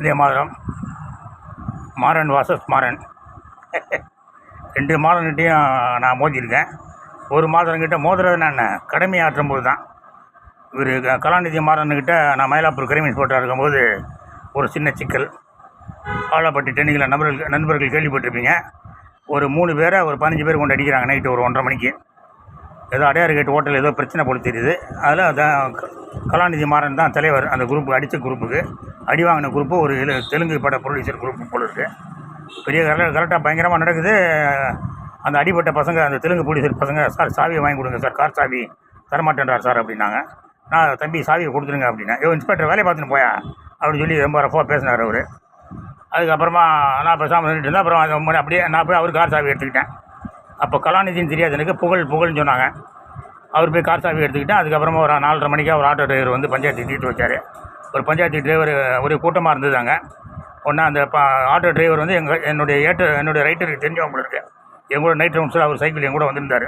இதே மாதம் மாறன் வாசஸ் மாறன். ரெண்டு மாதங்கிட்டையும் நான் மோதியிருக்கேன். ஒரு மாதங்கிட்ட மோதுறது நான் கடமை ஆற்றும் போது தான் இவர் கலாநிதி மாறன்கிட்ட நான் மயிலாப்பூர் கிரைமின் போட்டாக இருக்கும்போது ஒரு சின்ன சிக்கல். ஆலப்பட்டி டென்னிக்கில் நண்பர்கள் நண்பர்கள் கேள்விப்பட்டிருப்பீங்க. ஒரு மூணு பேரை ஒரு பதினஞ்சு பேர் கொண்டு அடிக்கிறாங்க நைட்டு ஒரு ஒன்றரை மணிக்கு. ஏதோ அடையாறு கேட்டு ஹோட்டல் ஏதோ பிரச்சனை போல தெரியுது. அதில் அதான் கலாநிதி மாறன் தான் தலைவர். அந்த குரூப்பு அடித்த குரூப்புக்கு அடி வாங்கின குரூப்பு ஒரு இலு- தெலுங்கு பட ப்ரொடியூசர் குரூப் போல இருக்குது பெரிய கரெக்டாக கரெக்டாக பயங்கரமாக நடக்குது. அந்த அடிப்பட்ட பசங்க அந்த தெலுங்கு ப்ரொடியூசர் பசங்க சார் சாவியை வாங்கி கொடுங்க சார். கார் சாவி தரமாட்டேன்றார் சார் அப்படின்னாங்க. நான் தம்பி சாவியை கொடுத்துருங்க அப்படின்னா. ஐயோ இன்ஸ்பெக்டர் வேலையை பார்த்துன்னு போயா? அப்படின்னு சொல்லி ரொம்ப ரஃபாக பேசினார் அவர். அதுக்கப்புறமா நான் பேசாமல் நின்றுட்டு இருந்தேன். அப்புறம் அது முன்னாடி அப்படியே நான் போய் அவர் கார் சாவி எடுத்துக்கிட்டேன். அப்போ கலாநிதின்னு தெரியாது எனக்கு புகழ் புகழ்னு சொன்னாங்க. அவர் போய் கார் சாவி எடுத்துக்கிட்டேன் அதுக்கப்புறமா ஒரு நாலரை மணிக்கா ஒரு ஆட்டோ டிரைவர் வந்து பஞ்சாயத்து தீட்டு வச்சார். ஒரு பஞ்சாயத்து டிரைவர் ஒரு கூட்டமாக இருந்தது அங்கே ஒன்றா அந்த பா ஆட்டோ டிரைவர் வந்து எங்கள் என்னுடைய ஏட்டு என்னுடைய ரைட்டருக்கு தெரிஞ்சவங்க இருக்கு. என் கூட நைட் ரவுண்ட்ஸில் அவர் சைக்கிள் எங்கூட வந்திருந்தார்.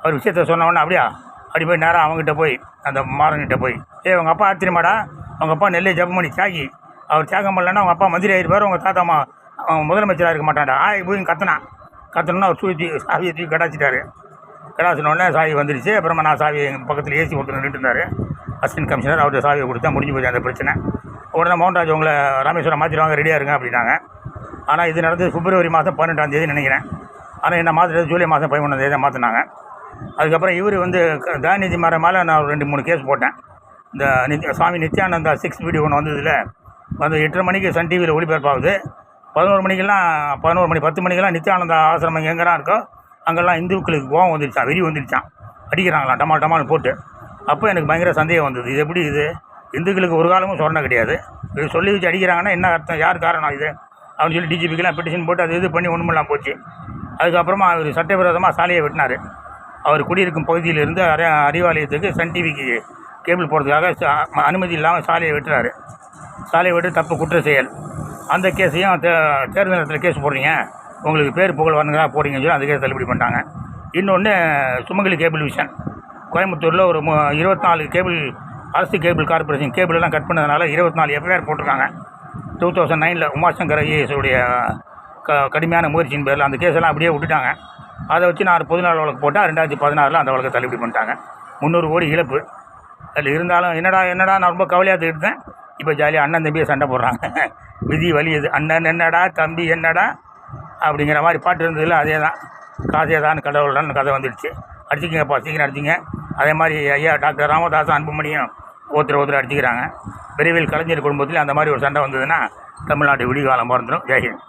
அவர் விஷயத்த சொன்னவொன்னே அப்படியா? அப்படி போய் நேராக அவங்ககிட்ட போய் அந்த மாறன்கிட்ட போய் ஏ உங்கள் அப்பா ஆத்திரமாடா? அவங்க அப்பா நெல்லை ஜப்பமணி தியாகி அவர் தியாகம் பண்ணலன்னா அவங்க அப்பா மந்திரி ஆகிருப்பார் உங்கள் தாத்தா அவன் முதலமைச்சராக இருக்க மாட்டான்டா. ஆய் போய் கத்தனா கத்தணும்னா அவர் தூக்கி சாவியை தூக்கி கடாச்சிட்டாரு. கடாச்சினோடனே சாவி வந்துடுச்சு அப்புறமா நான் சாவி எங்கள் பக்கத்தில் ஏசி ஒருத்தர் நின்றுட்டு இருந்தார். அசிஸ்டன்ட் கமிஷனர் அவர்கிட்ட சாவியை கொடுத்தா முடிஞ்சு போச்சு அந்த பிரச்சனை. உடனே மோகன்ராஜ் உங்களை ராமேஸ்வரம் மாற்றிடுவாங்க ரெடியாக இருங்க அப்படின்னாங்க. ஆனால் இது நடந்தது பிப்ரவரி மாதம் பன்னெண்டாம் தேதி நினைக்கிறேன். ஆனால் என்ன மாற்றுறது ஜூலை மாதம் பதிமூணாம் தேதி தான் மாற்றினாங்க அதுக்கப்புறம் இவர் வந்து தயாநிதி மாற மேலே நான் ஒரு ரெண்டு மூணு கேஸ் போட்டேன். இந்த நித் சுவாமி நித்யானந்தா சிக்ஸ் வீடியோ ஒன்று வந்ததில். வந்து எட்டரை மணிக்கு சன் டிவியில் ஒளிபரப்பாகுது. பதினோரு மணிக்கெல்லாம் பதினோரு மணி பத்து மணிக்கெல்லாம் நித்யானந்தா ஆசிரமம் எங்கெல்லாம் இருக்கோ அங்கெல்லாம் இந்துக்களுக்கு கோவம் வந்துருச்சான் வெறி வந்துருச்சான் அடிக்கிறாங்களாம் டமால் டமால் போட்டு. அப்போ எனக்கு பயங்கர சந்தேகம் வந்தது. இது எப்படி இது? இந்துக்களுக்கு ஒரு காலமும் சொன்ன கிடையாது. இது சொல்லி வச்சு அடிக்கிறாங்கன்னா என்ன அர்த்தம்? யார் காரணம் இது? அப்படின்னு சொல்லி டிஜிபிக்கெலாம் பெட்டிஷன் போட்டு அது இது பண்ணி ஒன்றுமெல்லாம் போச்சு. அதுக்கப்புறமா அவர் சட்டவிரோதமாக சாலையை வெட்டினார். அவர் குடியிருக்கும் பகுதியிலிருந்து அரி அறிவாலயத்துக்கு சன் டிவிக்கு கேபிள் போடுறதுக்காக அனுமதி இல்லாமல் சாலையை வெட்டுறாரு. சாலையை விட்டு தப்பு குற்ற செயல். அந்த கேஸையும் தே தேர்தல் நேரத்தில் கேஸ் போடுறீங்க. உங்களுக்கு பேர் புகழ் வரணுங்களா போடுறீங்கன்னு சொல்லி அந்த கேஸ் தள்ளுபடி பண்ணிட்டாங்க. இன்னொன்று சுமங்கலி கேபிள் விஷன் கோயம்புத்தூரில் ஒரு மு இருபத்தி நாலு கேபிள் அரசு கேபிள் கார்பரேஷன் கேபிள் எல்லாம் கட் பண்ணதுனால இருபத்தி நாலு எஃப்ஐஆர் போட்டிருக்காங்க. டூ தௌசண்ட் நைனில் உமாசங்கர் ஐஏஎஸ் உடைய க கடுமையான முயற்சியின் பேரில் அந்த கேஸெல்லாம் அப்படியே விட்டுட்டாங்க. அதை வச்சு நான் பொதுநாள் வழக்கு போட்டால் ரெண்டாயிரத்தி பதினாறில் அந்த வழக்கை தள்ளுபடி பண்ணிட்டாங்க. முந்நூறு கோடி இழப்பு. அதில் இருந்தாலும் என்னடா என்னடா நான் ரொம்ப கவலையாக எடுத்தேன் இப்போ ஜாலியாக அண்ணன் தம்பியை சண்டை போடுறாங்க. விதி வலியுது அண்ணன் என்னடா தம்பி என்னடா? அப்படிங்கிற மாதிரி பாட்டு இருந்ததில்ல அதே தான் காசே தான் கடவுள்தான் கதை வந்துடுச்சு. அடிச்சிக்கங்கப்பா சீக்கிரம் அடிச்சிங்க. அதே மாதிரி ஐயா டாக்டர் ராமதாஸ் அன்புமணியும் ஒருத்தர் ஒருத்தர் அடிச்சுக்கிறாங்க. விரைவில் கலைஞர் குடும்பத்தில் அந்த மாதிரி ஒரு சண்டை வந்ததுன்னா தமிழ்நாட்டு விடிகாலம் பிறந்துடும் ஜெயஹிந்த்